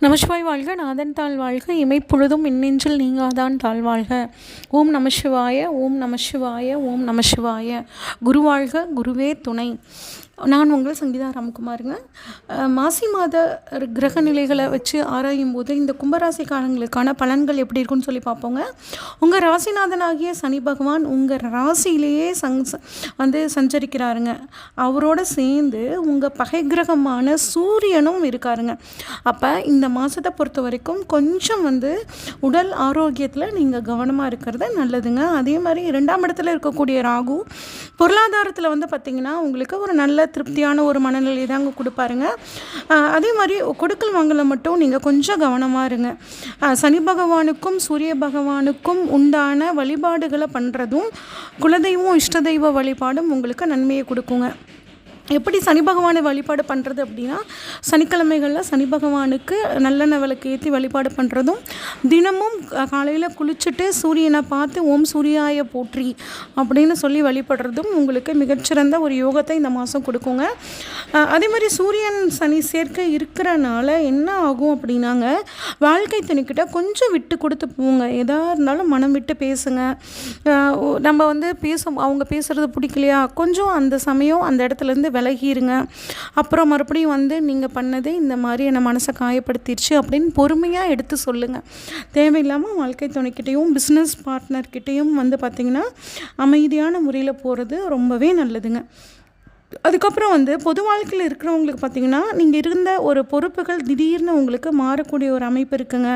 நமசிவாய் வாழ்க நாதன் தாழ் வாழ்க இமைப்பொழுதும் மின்னெஞ்சில் நீங்காதான் தாழ் வாழ்க. ஓம் நமசிவாய ஓம் நமசிவாய ஓம் நமசிவாய. குருவாழ்க குரு வாழ்க குருவே துணை. நான் உங்கள் சங்கீதா ராம்குமாருங்க. மாசி மாத கிரக நிலைகளை வச்சு ஆராயும் போது இந்த கும்பராசிக்காரங்களுக்கான பலன்கள் எப்படி இருக்குன்னு சொல்லி பார்ப்போங்க. உங்கள் ராசிநாதனாகிய சனி பகவான் உங்கள் ராசியிலேயே சங் ச- வந்து சஞ்சரிக்கிறாருங்க. அவரோட சேர்ந்து உங்கள் பகை கிரகமான சூரியனும் இருக்காருங்க. அப்போ இந்த மாதத்தை பொறுத்த வரைக்கும் கொஞ்சம் வந்து உடல் ஆரோக்கியத்தில் நீங்கள் கவனமாக இருக்கிறது நல்லதுங்க. அதே மாதிரி இரண்டாம் இடத்துல இருக்கக்கூடிய ராகு பொருளாதாரத்தில் வந்து பார்த்திங்கன்னா உங்களுக்கு ஒரு நல்ல திருப்தியான ஒரு மனநிலை தாங்க கொடுப்பாருங்க. அதே மாதிரி கொடுக்கல் வாங்கல மட்டும் நீங்கள் கொஞ்சம் கவனமாக இருங்க. சனி பகவானுக்கும் சூரிய பகவானுக்கும் உண்டான வழிபாடுகளை பண்ணுறதும் குலதெய்வம் இஷ்ட தெய்வ வழிபாடும் உங்களுக்கு நன்மையை கொடுக்குங்க. எப்படி சனி பகவானை வழிபாடு பண்ணுறது அப்படின்னா சனிக்கிழமைகளில் சனி பகவானுக்கு நல்லெண்ணெய் விளக்கு ஏற்றி வழிபாடு பண்ணுறதும் தினமும் காலையில் குளிச்சுட்டு சூரியனை பார்த்து ஓம் சூரியாய போற்றி அப்படின்னு சொல்லி வழிபடுறதும் உங்களுக்கு மிகச்சிறந்த ஒரு யோகத்தை இந்த மாதம் கொடுக்குங்க. அதே மாதிரி சூரியன் சனி சேர்க்கை இருக்கிறனால என்ன ஆகும் அப்படின்னாங்க வாழ்க்கை துணிக்கிட்ட கொஞ்சம் விட்டு கொடுத்து போங்க. எதாக இருந்தாலும் மனம் விட்டு பேசுங்க. நம்ம வந்து பேச அவங்க பேசுகிறது பிடிக்கலையா? கொஞ்சம் அந்த சமயம் அந்த இடத்துலேருந்து விலகிடுங்க அப்புறம் மறுபடியும் வந்து நீங்கள் பண்ணதே இந்த மாதிரி என்னை மனசை காயப்படுத்திடுச்சு அப்படின்னு பொறுமையாக எடுத்து சொல்லுங்கள் தேவையில்லாமல் வாழ்க்கை துணைக்கிட்டேயும் பிஸ்னஸ் பார்ட்னர்கிட்டேயும் வந்து பார்த்திங்கன்னா அமைதியான முறையில் போகிறது ரொம்பவே நல்லதுங்க. அதுக்கப்புறம் வந்து பொது வாழ்க்கையில் இருக்கிறவங்களுக்கு பார்த்தீங்கன்னா நீங்கள் இருந்த ஒரு பொறுப்புகள் திடீர்னு உங்களுக்கு மாறக்கூடிய ஒரு அமைப்பு இருக்குங்க.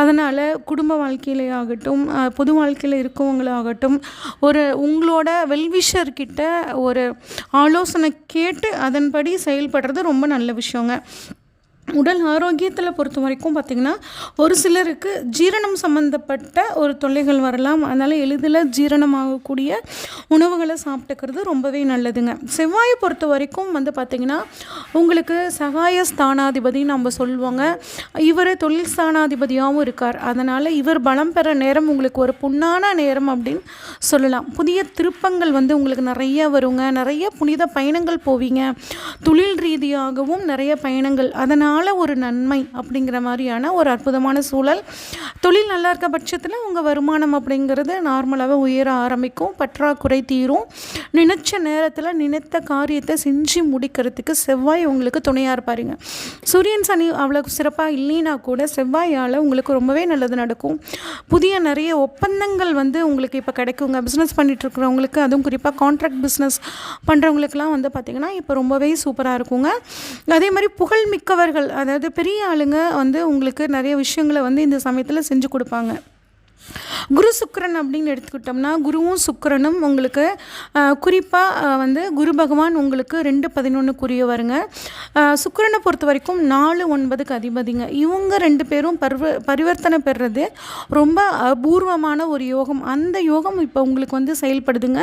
அதனால் குடும்ப வாழ்க்கையிலே ஆகட்டும் பொது வாழ்க்கையில் இருக்கவங்களாகட்டும் ஒரு உங்களோட வெல்விஷர்கிட்ட ஒரு ஆலோசனை கேட்டு அதன்படி செயல்படுறது ரொம்ப நல்ல விஷயங்க. உடல் ஆரோக்கியத்தில் பொறுத்த வரைக்கும் பார்த்திங்கன்னா ஒரு சிலருக்கு ஜீரணம் சம்மந்தப்பட்ட ஒரு தொல்லைகள் வரலாம். அதனால் எளிதில் ஜீரணமாகக்கூடிய உணவுகளை சாப்பிட்டுக்கிறது ரொம்பவே நல்லதுங்க. செவ்வாயை பொறுத்த வரைக்கும் வந்து பார்த்திங்கன்னா உங்களுக்கு சகாய ஸ்தானாதிபதின்னு நம்ம சொல்லுவாங்க. இவர் தொழில் ஸ்தானாதிபதியாகவும் இருக்கார். அதனால் இவர் பலம் பெற நேரம் உங்களுக்கு ஒரு புண்ணான நேரம் அப்படின்னு சொல்லலாம். புதிய திருப்பங்கள் வந்து உங்களுக்கு நிறைய வருங்க. நிறைய புனித பயணங்கள் போவீங்க. தொழில் ரீதியாகவும் நிறைய பயணங்கள். அதனால் ஒரு நன்மை அப்படிங்கிற மாதிரியான ஒரு அற்புதமான சூழல். தொழில் நல்லா இருக்க பட்சத்தில் உங்கள் வருமானம் அப்படிங்கிறது நார்மலாகவே உயர ஆரம்பிக்கும் பற்றாக்குறை தீரும். நினைச்ச நேரத்தில் நினைத்த காரியத்தை செஞ்சு முடிக்கிறதுக்கு செவ்வாய் உங்களுக்கு துணையாக இருப்பாருங்க. சூரியன் சனி அவ்வளோ சிறப்பாக இல்லைனா கூட செவ்வாயால் உங்களுக்கு ரொம்பவே நல்லது நடக்கும். புதிய நிறைய ஒப்பந்தங்கள் வந்து உங்களுக்கு இப்போ கிடைக்குங்க. பிஸ்னஸ் பண்ணிட்டு இருக்கிறவங்களுக்கு அதுவும் குறிப்பாக கான்ட்ராக்ட் பிஸ்னஸ் பண்ணுறவங்களுக்குலாம் வந்து பார்த்திங்கன்னா இப்போ ரொம்பவே சூப்பராக இருக்குங்க. அதே மாதிரி புகழ் மிக்கவர்கள் அதாவது பெரிய ஆளுங்க வந்து உங்களுக்கு நிறைய விஷயங்களை வந்து இந்த சமயத்தில் செஞ்சு கொடுப்பாங்க. குரு சுக்கரன் அப்படின்னு எடுத்துக்கிட்டோம்னா குருவும் சுக்கரனும் உங்களுக்கு குறிப்பாக வந்து குரு பகவான் உங்களுக்கு ரெண்டு பதினொன்றுக்குரியவருங்க வருங்க சுக்கிரனை பொறுத்த வரைக்கும் நாலு ஒன்பதுக்கு அதிபதிங்க. இவங்க ரெண்டு பேரும் பரிவ பரிவர்த்தனை பெறுறது ரொம்ப அபூர்வமான ஒரு யோகம். அந்த யோகம் இப்போ உங்களுக்கு வந்து செயல்படுதுங்க.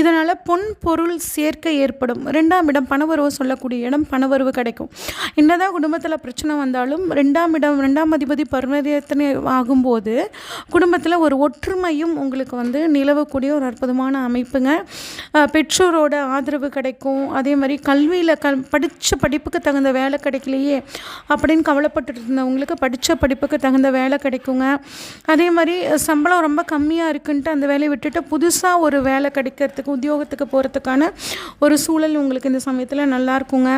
இதனால் பொன் பொருள் சேர்க்கை ஏற்படும். ரெண்டாம் இடம் பணவரவு சொல்லக்கூடிய இடம் பணவரவு கிடைக்கும். என்னதான் குடும்பத்தில் பிரச்சனை வந்தாலும் ரெண்டாம் இடம் ரெண்டாம் அதிபதி பரிவர்த்தனை ஆகும்போது குடும்பத்தில் ஒரு ஒற்றுமையும் உங்களுக்கு வந்து நிலவக்கூடிய ஒரு அற்புதமான அமைப்புங்க. பெற்றோரோட ஆதரவு கிடைக்கும். அதே மாதிரி கல்வியில் க படித்த படிப்புக்கு தகுந்த வேலை கிடைக்கலையே அப்படின்னு கவலைப்பட்டு இருந்தவங்களுக்கு படித்த படிப்புக்கு தகுந்த வேலை கிடைக்குங்க. அதே மாதிரி சம்பளம் ரொம்ப கம்மியாக இருக்குன்ட்டு அந்த வேலையை விட்டுட்டு புதுசாக ஒரு வேலை கிடைக்கிறதுக்கு உத்தியோகத்துக்கு போகிறதுக்கான ஒரு சூழல் உங்களுக்கு இந்த சமயத்தில் நல்லா இருக்குங்க.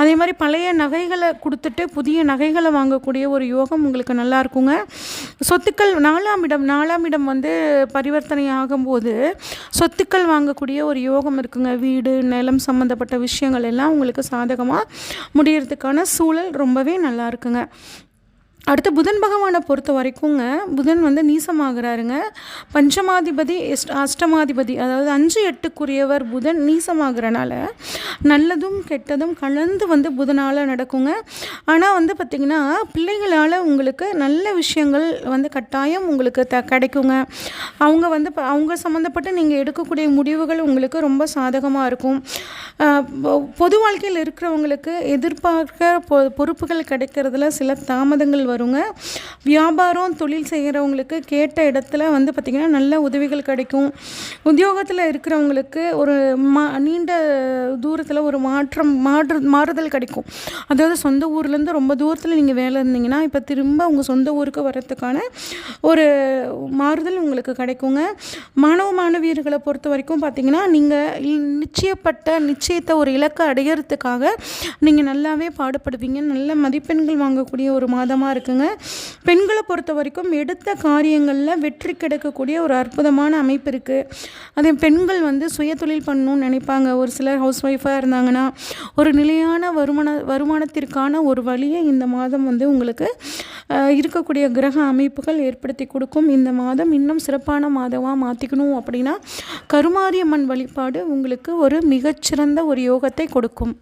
அதே மாதிரி பழைய நகைகளை கொடுத்துட்டு புதிய நகைகளை வாங்கக்கூடிய ஒரு யோகம் உங்களுக்கு நல்லா இருக்குங்க. சொத்துக்கள் நாலாம் இடம் நாலாம் இடம் வந்து பரிவர்த்தனை ஆகும்போது சொத்துக்கள் வாங்கக்கூடிய ஒரு யோகம் இருக்குங்க. வீடு நிலம் சம்மந்தப்பட்ட விஷயங்கள் எல்லாம் உங்களுக்கு சாதகமாக முடியறதுக்கான சூழல் ரொம்பவே நல்லா இருக்குங்க. அடுத்து புதன் பகவானை பொறுத்த வரைக்குங்க புதன் வந்து நீசமாகிறாருங்க. பஞ்சமாதிபதி அஷ்டமாதிபதி அதாவது அஞ்சு எட்டுக்குரியவர் புதன் நீசமாகிறனால நல்லதும் கெட்டதும் கலந்து வந்து புதனால் நடக்குங்க. ஆனால் வந்து பார்த்திங்கன்னா பிள்ளைகளால் உங்களுக்கு நல்ல விஷயங்கள் வந்து கட்டாயம் உங்களுக்கு த கிடைக்குங்க. அவங்க வந்து ப- அவங்க சம்மந்தப்பட்டு நீங்கள் எடுக்கக்கூடிய முடிவுகள் உங்களுக்கு ரொம்ப சாதகமாக இருக்கும். பொ- பொது வாழ்க்கையில் இருக்கிறவங்களுக்கு எதிர்பார்க்க பொ பொறுப்புகள் கிடைக்கிறதுல சில தாமதங்கள் வரும். வருங்க. வியாபாரம் தொழில் செய்கிறவங்களுக்கு கேட்ட இடத்துல வந்து பார்த்திங்கன்னா நல்ல உதவிகள் கிடைக்கும். உத்தியோகத்தில் இருக்கிறவங்களுக்கு ஒரு மா நீண்ட தூரத்தில் ஒரு மாற்றம் மாற்று மாறுதல் கிடைக்கும். அதாவது சொந்த ஊர்லேருந்து ரொம்ப தூரத்தில் நீங்கள் வேலை இருந்தீங்கன்னா இப்போ திரும்ப உங்கள் சொந்த ஊருக்கு வர்றதுக்கான ஒரு மாறுதல் உங்களுக்கு கிடைக்குங்க. மாணவ மாணவியர்களை பொறுத்த வரைக்கும் பார்த்தீங்கன்னா நீங்கள் நிச்சயப்பட்ட நிச்சயத்தை ஒரு இலக்கை அடையிறதுக்காக நீங்கள் நல்லாவே பாடுபடுவீங்க. நல்ல மதிப்பெண்கள் வாங்கக்கூடிய ஒரு மாதமாக இருக்குது இருக்குங்க. பெண்களை பொறுத்த வரைக்கும் எடுத்த காரியங்களில் வெற்றி கிடைக்கக்கூடிய ஒரு அற்புதமான அமைப்பு இருக்குது அதே பெண்கள் வந்து சுயதொழில் பண்ணணும்னு நினைப்பாங்க. ஒரு சிலர் ஹவுஸ் ஒய்ஃபாக இருந்தாங்கன்னா ஒரு நிலையான வருமான வருமானத்திற்கான ஒரு வழியை இந்த மாதம் வந்து உங்களுக்கு இருக்கக்கூடிய கிரக அமைப்புகள் ஏற்படுத்தி கொடுக்கும். இந்த மாதம் இன்னும் சிறப்பான மாதமாக மாற்றிக்கணும் அப்படின்னா கருமாரியம்மன் வழிபாடு உங்களுக்கு ஒரு மிகச்சிறந்த ஒரு யோகத்தை கொடுக்கும்.